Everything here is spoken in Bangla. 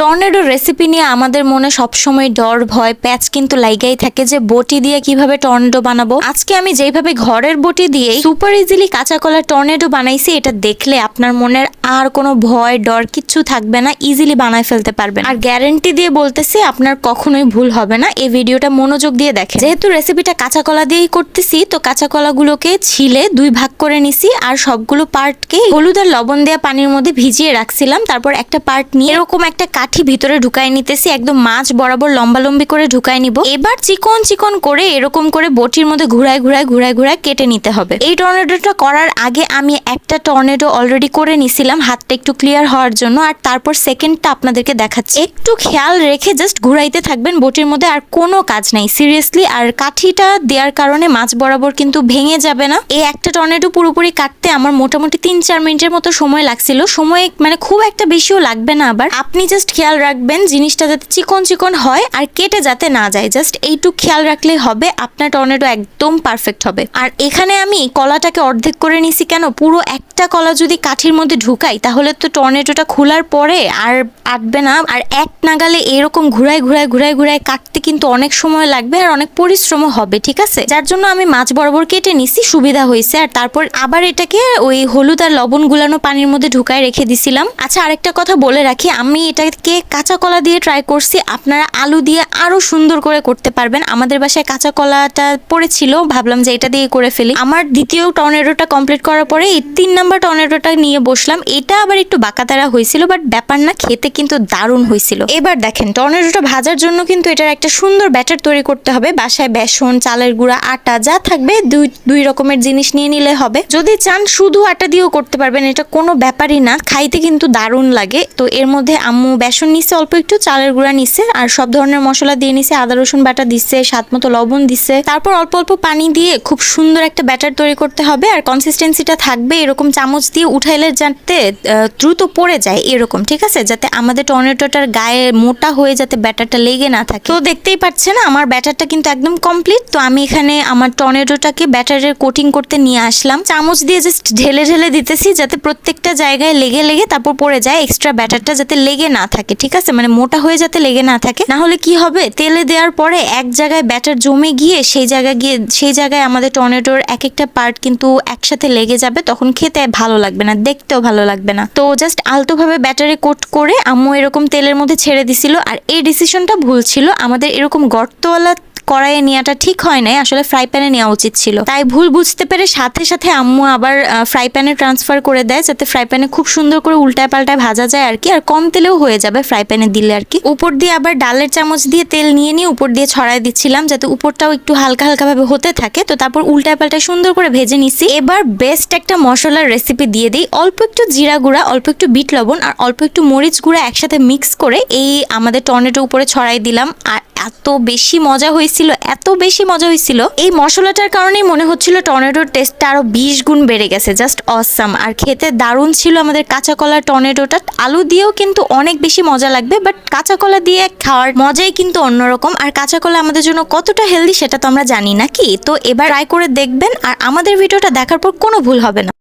টর্নেডো রেসিপি নিয়ে আমাদের মনে সবসময় ডর, ভয়, প্যাচ কিন্তু লাইগাই থাকে যে বটি দিয়ে কীভাবে টর্নেডো বানাবো। আজকে আমি যেভাবে ঘরের বটি দিয়ে সুপার ইজিলি কাঁচা কলা টর্নেডো বানাইছি, এটা দেখলে আপনার মনের আর কোনো ভয়, ডর কিচ্ছু থাকবে না ইজিলি বানায় ফেলতে পারবেন। আর গ্যারেন্টি দিয়ে বলতেছি, আপনার কখনোই ভুল হবে না, এই ভিডিওটা মনোযোগ দিয়ে দেখেন। যেহেতু রেসিপিটা কাঁচা কলা দিয়েই করতেছি, তো কাঁচা কলাগুলোকে ছিলে দুই ভাগ করে নিছি, আর সবগুলো পার্টকে হলুদ আর লবণ দেওয়া পানির মধ্যে ভিজিয়ে রাখছিলাম, তারপর একটা পার্ট নিয়ে এরকম একটা কাঠি ভিতরে ঢুকাই নিতেছি, একদম মাছ বরাবর লম্বা লম্বি করে ঢুকাই নিব। এবার চিকন চিকন করে এরকম করে বটির মধ্যে ঘুরায় ঘুরায় ঘুরায় ঘুরায় কেটে নিতে হবে। এই টর্নেডোটা করার আগে আমি একটা টর্নেডো অলরেডি করে নিছিলাম, হাতটা একটু ক্লিয়ার হওয়ার জন্য। আর তারপর সেকেন্ডটা আপনাদেরকে দেখাচ্ছি। একটু খেয়াল রেখে জাস্ট ঘুরাইতে থাকবেন, বটির মধ্যে আর কোনো কাজ নাই। সিরিয়াসলি আর কাঠিটা দেওয়ার কারণে মাছ বরাবর কিন্তু ভেঙে যাবে না। এই একটা টর্নেডো পুরোপুরি কাটতে আমার মোটামুটি তিন চার মিনিটের মতো সময় লাগছিল। সময় মানে খুব একটা বেশিও লাগবে না আবার। আপনি জাস্ট খেয়াল রাখবেন জিনিসটা যাতে চিকন চিকন হয় আর কেটে যাতে না যায়। জাস্ট এইটুক খেয়াল রাখলেই হবে, আপনার টর্নেডো একদম পারফেক্ট হবে। আর এখানে আমি কলাটাকে অর্ধেক করে নিছি কেন? পুরো একটা কলা যদি কাঠির মধ্যে ঢুকাই, তাহলে তো টর্নেডোটা খোলার পরে আর আটবে না। আর এক নাগালে এরকম ঘুরায় ঘুরায় ঘুরায় ঘুরায় কাটতে কিন্তু অনেক সময় লাগবে আর অনেক পরিশ্রমও হবে, ঠিক আছে? যার জন্য আমি মাছ বরাবর কেটে নিছি, সুবিধা হয়েছে। আর তারপর আবার এটাকে ওই হলুদ আর লবণ গুলানো পানির মধ্যে ঢুকায় রেখে দিছিলাম। আচ্ছা আরেকটা কথা বলে রাখি, আমি এটাকে কাঁচা কলা দিয়ে ট্রাই করছি। আপনারা আলু দিয়ে আরও সুন্দর করে করতে পারবেন। আমাদের বাসায় কাঁচা কলাটা পড়েছিল, ভাবলাম যে এটা দিয়ে করে ফেলি। আমার দ্বিতীয় টর্নেডোটা কমপ্লিট করার পরে এই তিন নাম্বার টর্নেডোটা নিয়ে বসলাম। এটা আবার একটু বাঁকাতারা হয়েছিল বাট ব্যাপার না, খেতে কিন্তু দারুণ হয়েছিল। এবার দেখেন, টর্নেডোটা ভাজার জন্য কিন্তু এটার একটা সুন্দর ব্যাটার তৈরি করতে হবে। বাসায় বেসন, চালের গুঁড়া, আটা যা থাকবে, দুই দুই রকমের জিনিস নিয়ে নিলে হবে। যদি চান শুধু আটা দিয়েও করতে পারবেন, এটা কোনো ব্যাপারই না। খাইতে কিন্তু দারুণ লাগে। তো এর মধ্যে আম্মু, বেসন নিচ্ছে অল্প একটু চালের গুঁড়া নিচ্ছে আর সব ধরনের মশলা দিয়ে নিছে, আদা, রসুন বাটা দিচ্ছে স্বাদ মতো লবণ দিচ্ছে তারপর অল্প অল্প পানি দিয়ে খুব সুন্দর একটা ব্যাটার তৈরি করতে হবে, আর কনসিস্টেন্সিটা থাকবে এরকম চামচ দিয়ে উঠাইলে যাতে দ্রুত পড়ে যায় এরকম, ঠিক আছে? যাতে আমাদের টর্নেটোটার গায়ে মোটা হয়ে যাতে ব্যাটারটা লেগে না থাকে। তো দেখতেই পাচ্ছেন, আমার ব্যাটারটা কিন্তু একদম কমপ্লিট তো আমি এখানে আমার টর্নেডোটাকে ব্যাটারের কোটিং করতে নিয়ে আসলাম। চামচ দিয়ে জাস্ট ঢেলে ঢেলে দিতেছি, যাতে প্রত্যেকটা জায়গায় লেগে লেগে তারপর পড়ে যায় এক্সট্রা ব্যাটারটা যাতে লেগে না থাকে। ঠিক আছে? মানে মোটা হয়ে যাতে লেগে না থাকে, না হলে কি হবে? তেলে দেওয়ার পরে এক জায়গায় ব্যাটার জমে গিয়ে সেই জায়গায় গিয়ে, সেই জায়গায় আমাদের টর্নেডোর এক একটা পার্ট কিন্তু একসাথে লেগে যাবে, তখন খেতে ভালো লাগবে না, দেখতেও ভালো লাগবে না। তো জাস্ট আলতোভাবে ব্যাটারে কোট করে আম্মু এরকম তেলের মধ্যে ছেড়ে দিছিল, আর এই ডিসিশনটা ভুল ছিল। আমাদের এরকম গর্তওয়ালা কড়াইয়ে নেওয়াটা ঠিক হয় নাই, আসলে ফ্রাই প্যানে নেওয়া উচিত ছিল। তাই ভুল বুঝতে পেরে সাথে সাথে আম্মু আবার ফ্রাই প্যানে ট্রান্সফার করে দেয়, যাতে ফ্রাই প্যানে খুব সুন্দর করে উল্টায় পাল্টায় ভাজা যায় আর কি, আর কম তেলেও হয়ে যাবে ফ্রাই প্যানে দিলে আর কি। উপর দিয়ে আবার ডালের চামচ দিয়ে তেল নিয়ে নিয়ে উপর দিয়ে ছড়াই দিচ্ছিলাম, যাতে উপরটাও একটু হালকা হালকা ভাবে হতে থাকে। তো তারপর উল্টায় পাল্টায় সুন্দর করে ভেজে নিছি। এবার বেস্ট একটা মশলার রেসিপি দিয়ে দিই। অল্প একটু জিরা গুঁড়া, অল্প একটু বিট লবণ, আর অল্প একটু মরিচ গুঁড়া একসাথে মিক্স করে এই আমাদের টর্নেটো উপরে ছড়াই দিলাম। আর এত বেশি মজা হয়েছিল, এত বেশি মজা হয়েছিল। এই মশলাটার কারণেই মনে হচ্ছিল টর্নেডোর টেস্টটা আরও বিশ গুণ বেড়ে গেছে জাস্ট অসাম আর খেতে দারুণ ছিল আমাদের কাঁচা কলার টর্নেডোটা আলু দিয়েও কিন্তু অনেক বেশি মজা লাগবে বাট কাঁচা কলা দিয়ে খাওয়ার মজাই কিন্তু অন্যরকম। আর কাঁচা কলা আমাদের জন্য কতটা হেলদি সেটা তো আমরা জানি নাকি তো এবার ট্রাই করে দেখবেন, আর আমাদের ভিডিওটা দেখার পর কোনো ভুল হবে না।